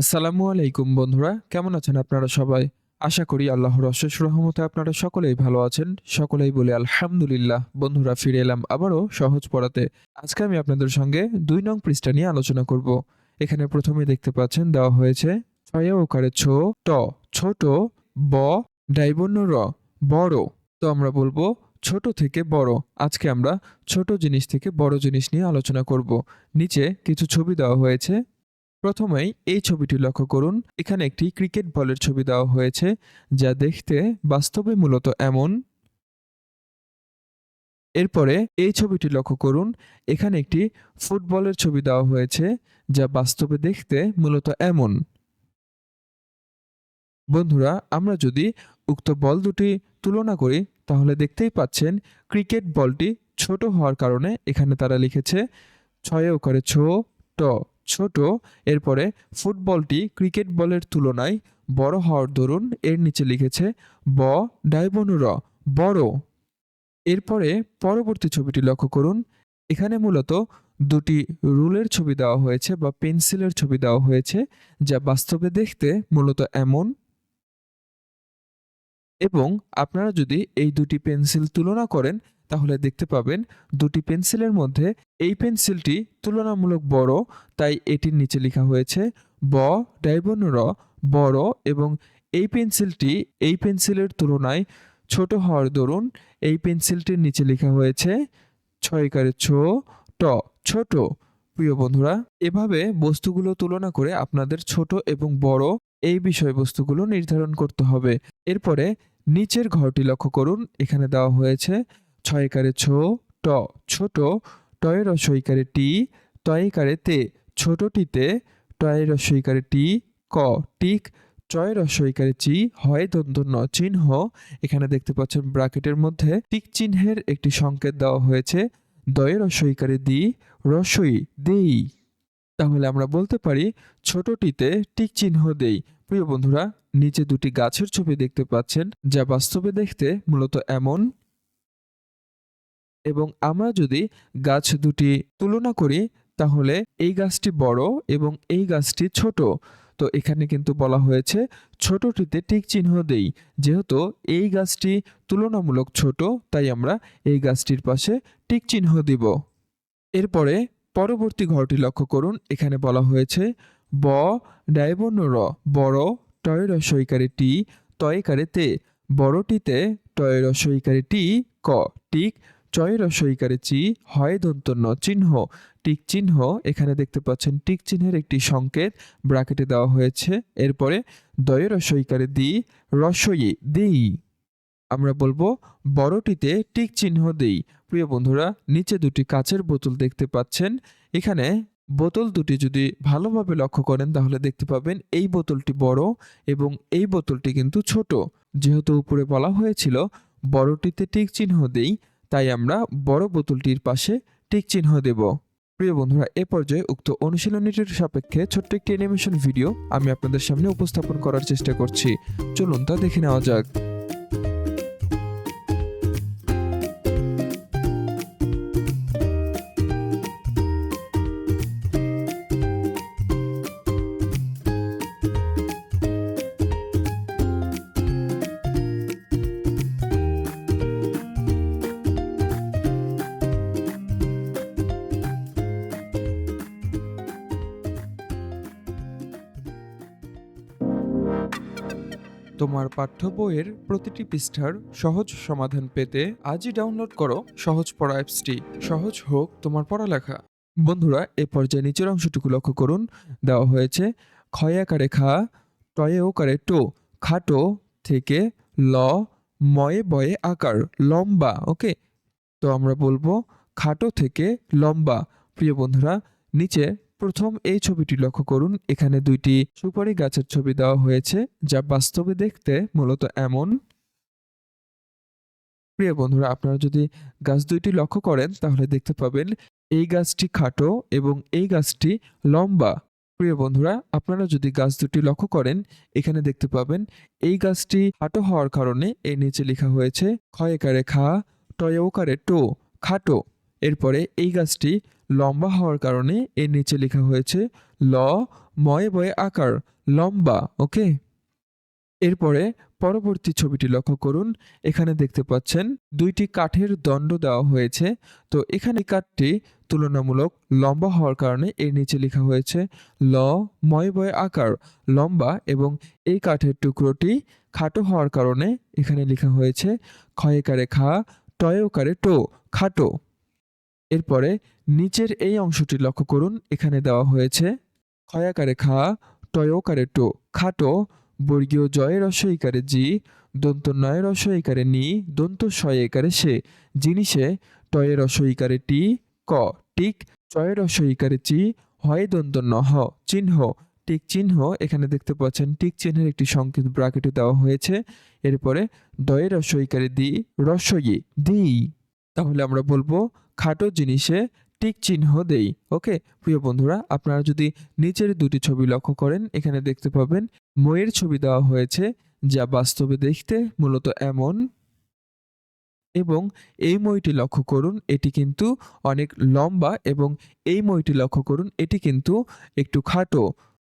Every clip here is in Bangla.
আসসালামু আলাইকুম বন্ধুরা, কেমন আছেন আপনারা সবাই? আশা করি আল্লাহর অশেষ রহমতে আপনারা সকলেই ভালো আছেন। সকলেই বলে আলহামদুলিল্লাহ, বন্ধুরা ফিরে এলাম আবারও সহজ পড়াতে। আজকে আমি আপনাদের সঙ্গে দুই নং পৃষ্ঠা নিয়ে আলোচনা করব। এখানে প্রথমে দেখতে পাচ্ছেন, দেওয়া হয়েছে, ছয় ওকারে ছো, ট, ছোট, ব ডাইবন্য র, বড়। তো আমরা বলব ছোট থেকে বড়। আজকে আমরা ছোট জিনিস থেকে বড় জিনিস নিয়ে আলোচনা করব। নিচে কিছু ছবি দেওয়া হয়েছে প্রথমেই এই ছবিটি লক্ষ্য করুন, এখানে একটি ক্রিকেট বলের ছবি দেওয়া হয়েছে, যা দেখতে বাস্তবে মূলত এমন। এরপরে এই ছবিটি লক্ষ্য করুন, এখানে একটি ফুটবলের ছবি দেওয়া হয়েছে, যা বাস্তবে দেখতে মূলত এমন। বন্ধুরা, আমরা যদি উক্ত বল দুটি তুলনা করি, তাহলে দেখতেই পাচ্ছেন ক্রিকেট বলটি ছোট হওয়ার কারণে এখানে তারা লিখেছে, ছয়ে করে ছো ট। ছোট, এরপরে ফুটবলটি ক্রিকেট বলের তুলনায় বড় হওয়ার দরুন এর নিচে লিখেছে ব ডাইবনু র বড়। এরপরে পরবর্তী ছবিটি লক্ষ্য করুন। এখানে মূলত দুটি রুলের ছবি দেওয়া হয়েছে বা পেন্সিলের ছবি দেওয়া হয়েছে, যা বাস্তবে দেখতে মূলত এমন। এবং আপনারা যদি এই দুটি পেন্সিল তুলনা করেন তাহলে দেখতে পাবেন দুটি পেন্সিলের মধ্যে এই পেন্সিলটি তুলনামূলক বড়, তাই এটির নিচে লেখা হয়েছে ব ডাইবন র বড় এবং এই পেন্সিলটি এই পেন্সিলের তুলনায় ছোট হওয়ার দরুন এই পেন্সিলটির নিচে লেখা হয়েছে ছয়কারে ছো, ট, ছোট। প্রিয় বন্ধুরা, এভাবে বস্তুগুলো তুলনা করে আপনাদের ছোট এবং বড় এই বিষয়বস্তুগুলো নির্ধারণ করতে হবে। এরপরে নিচের ঘরটি লক্ষ্য করুন, এখানে দেওয়া হয়েছে ছয়কারে ছো, ট, ছোট টয় রসইকারে টি তয়কারে তে, ছোটটিতে টয় রসইকারে টি, ক, টিক, চয় রসইকারে চি, হয় দন্ত ন, চিহ্ন। এখানে দেখতে পাচ্ছেন ব্রাকেটের মধ্যে টিক চিহ্নের একটি সংকেত দেওয়া হয়েছে, দয় রসইকারে দি, রসই দেই। তাহলে আমরা বলতে পারি ছোটটিতে টিক চিহ্ন দেই। প্রিয় বন্ধুরা, নিচে দুটি গাছের ছবি দেখতে পাচ্ছেন, যা বাস্তবে দেখতে মূলত এমন এবং আমরা যদি গাছ দুটি তুলনা করি, তাহলে এই গাছটি বড় এবং এই গাছটি ছোট। তো এখানে কিন্তু বলা হয়েছে, ছোটটিতে টিক চিহ্ন দেই। যেহেতু এই গাছটি তুলনামূলক ছোট, তাই আমরা এই গাছটির পাশে টিক চিহ্ন দিব। এরপরে পরবর্তী ঘরটি লক্ষ্য করুন। এখানে বলা হয়েছে, ব ডায়বন্য র বড় টয় রসইকারে টি তয়কারে তে। বড়টিতে টয় রসইকারে টি, ক, টিক চয় রসইকারে চি হয় দন্ত ন চিহ্ন। টিক চিহ্ন, এখানে দেখতে পাচ্ছেন টিক চিহ্নের একটি সংকেত ব্রাকেটে দেওয়া হয়েছে। এরপরে দয় রসইকারে দি রসই দেই। আমরা বলব বড়টিতে টিক চিহ্ন দেই। প্রিয় বন্ধুরা, নিচে দুটি কাচের বোতল দেখতে পাচ্ছেন। এখানে বোতল দুটি যদি ভালোভাবে লক্ষ্য করেন, তাহলে দেখতে পাবেন এই বোতলটি বড় এবং এই বোতলটি কিন্তু ছোট। যেহেতু উপরে বলা হয়েছিল, বড়টিতে টিক চিহ্ন দেই তাই আমরা বড় বোতলটির পাশে টিক চিহ্ন দেব। প্রিয় বন্ধুরা, এ পর্যায়ে উক্ত অনুশীলনীটির সাপেক্ষে ছোট্ট একটি অ্যানিমেশন ভিডিও আমি আপনাদের সামনে উপস্থাপন করার চেষ্টা করছি। চলুন তা দেখে নেওয়া যাক। তোমার পাঠ্য বইয়ের প্রতিটি পৃষ্ঠার সহজ সমাধান পেতে আজই ডাউনলোড করো সহজ পড়া অ্যাপসটি। সহজ হোক তোমার পড়ালেখা। বন্ধুরা, এ পর্যায়ে নিচের অংশটুকু লক্ষ্য করুন। দেওয়া হয়েছে ক্ষয়াকারে খা, টয়ে ওকারে টো, খাটো থেকে ল, ময়ে বয়ে আকার, লম্বা, ওকে? তো আমরা বলব, খাটো থেকে লম্বা। প্রিয় বন্ধুরা, নিচে প্রথম এই ছবিটি লক্ষ্য করুন, এখানে দুইটি সুপারি গাছের ছবি দেওয়া হয়েছে, যা বাস্তবে দেখতে মূলত এমন। প্রিয় বন্ধুরা, আপনারা যদি গাছ দুইটি লক্ষ্য করেন, তাহলে দেখতে পাবেন এই গাছটি খাটো এবং এই গাছটি লম্বা। প্রিয় বন্ধুরা, আপনারা যদি গাছ দুটি লক্ষ্য করেন, এখানে দেখতে পাবেন এই গাছটি খাটো হওয়ার কারণে এর নিচে লেখা হয়েছে ক্ষয়কারে খা টয়কারে টো খাটো। এরপরে এই গাছটি লম্বা হওয়ার কারণে এর নিচে লেখা হয়েছে ল, ময় বয়ে আকার, লম্বা, ওকে? এরপরে পরবর্তী ছবিটি লক্ষ্য করুন। এখানে দেখতে পাচ্ছেন দুইটি কাঠের দণ্ড দেওয়া হয়েছে। তো এখানে কাঠটি তুলনামূলক লম্বা হওয়ার কারণে এর নিচে লেখা হয়েছে ল, ময় বয় আকার, লম্বা এবং এই কাঠের টুকরোটি খাটো হওয়ার কারণে এখানে লেখা হয়েছে ক্ষয়কারে খা টয়কারে টো, খাটো। এরপরে নিচের এই অংশটি লক্ষ্য করুন, এখানে দেওয়া হয়েছে, ক্ষয়াকারে খা, টয়কারে টো, খাটো, বর্গীয় জয়ের রসইকারে জি, দন্ত নয় রসইকারে নি, দন্ত শয়কারে সে জিনিসে টয়ে রসইকারে টি, ক, টিক চয়ে রসইকারে চি, হয় দন্ত ন, হ, চিহ্ন, টিক চিহ্ন, এখানে দেখতে পাচ্ছেন টিক চিহ্নের একটি সংকেত ব্রাকেটে দেওয়া হয়েছে, এরপরে দয়ের রসইকারে দি রসই দি। তাহলে আমরা বলব খাটো জিনিসে টিক চিহ্ন দেই, ওকে? প্রিয় বন্ধুরা, আপনারা যদি নিচের দুটি ছবি লক্ষ্য করেন, এখানে দেখতে পাবেন ময়ের ছবি দেওয়া হয়েছে, যা বাস্তবে দেখতে মূলত এমন। এবং এই মইটি লক্ষ্য করুন, এটি কিন্তু অনেক লম্বা এবং এই মইটি লক্ষ্য করুন, এটি কিন্তু একটু খাটো।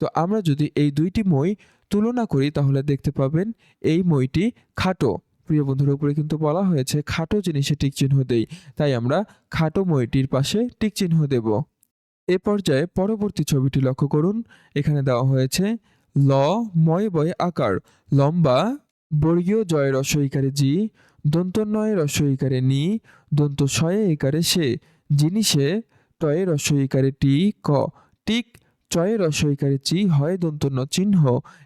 তো আমরা যদি এই দুইটি মই তুলনা করি, তাহলে দেখতে পাবেন এই মইটি খাটো। প্রিয় বন্ধুর উপরে কিন্তু বলা হয়েছে, খাটো জিনিসে টিক চিহ্ন দেই, তাই আমরা খাটো মইটির পাশে টিক চিহ্ন দেব। এ পর্যায়ে পরবর্তী ছবিটি লক্ষ্য করুন, এখানে দেওয়া হয়েছে, ল, ময় বয় আকার, লম্বা, বর্গীয় জয় রসইকারে জি দন্তনয় রসইকারে নি দন্ত শয়ে একারে সে, জিনিসে টয়ে রসইকারে টি, ক, টিক, চয়ে রসইকারে চি, হয় দন্তন্য চিহ্ন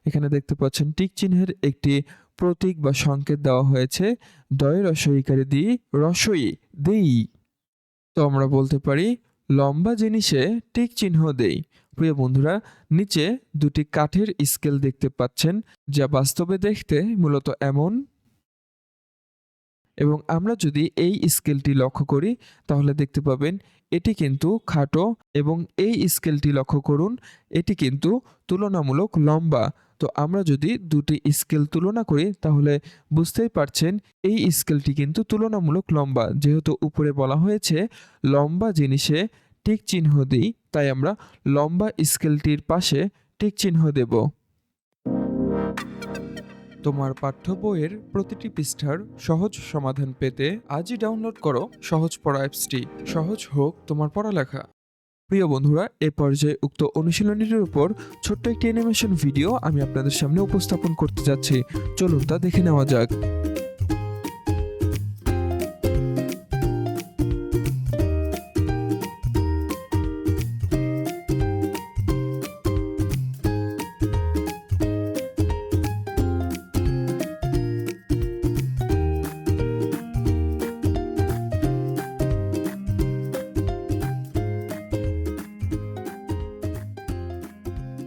এখানে দেখতে পাচ্ছেন টিক চিহ্নের একটি প্রতীক বা সংকেত দেওয়া হয়েছে, দয় রসইকারে দি রসই, দেই। তো আমরা বলতে পারি, লম্বা জিনিসে টিক চিহ্ন দেই। প্রিয় বন্ধুরা, নিচে দুটি কাঠের স্কেল দেখতে পাচ্ছেন, যা বাস্তবে দেখতে মূলত এমন এবং আমরা যদি এই স্কেলটি লক্ষ্য করি, তাহলে দেখতে পাবেন এটি কিন্তু খাটো এবং এই স্কেলটি লক্ষ্য করুন, এটি কিন্তু তুলনামূলক লম্বা। তো আমরা যদি দুটি স্কেল তুলনা করি, তাহলে বুঝতেই পারছেন এই স্কেলটি কিন্তু তুলনামূলক লম্বা। যেহেতু উপরে বলা হয়েছে, লম্বা জিনিসে টিক চিহ্ন দিই, তাই আমরা লম্বা স্কেলটির পাশে টিক চিহ্ন দেব। তোমার পাঠ্য বইয়ের প্রতিটি পৃষ্ঠার সহজ সমাধান পেতে আজই ডাউনলোড করো সহজ পড়া অ্যাপসটি। সহজ হোক তোমার পড়ালেখা। প্রিয় বন্ধুরা, এ পর্যায়ে উক্ত অনুশীলনীটির উপর ছোট্ট একটি অ্যানিমেশন ভিডিও আমি আপনাদের সামনে উপস্থাপন করতে যাচ্ছি। চলুন তা দেখে নেওয়া যাক।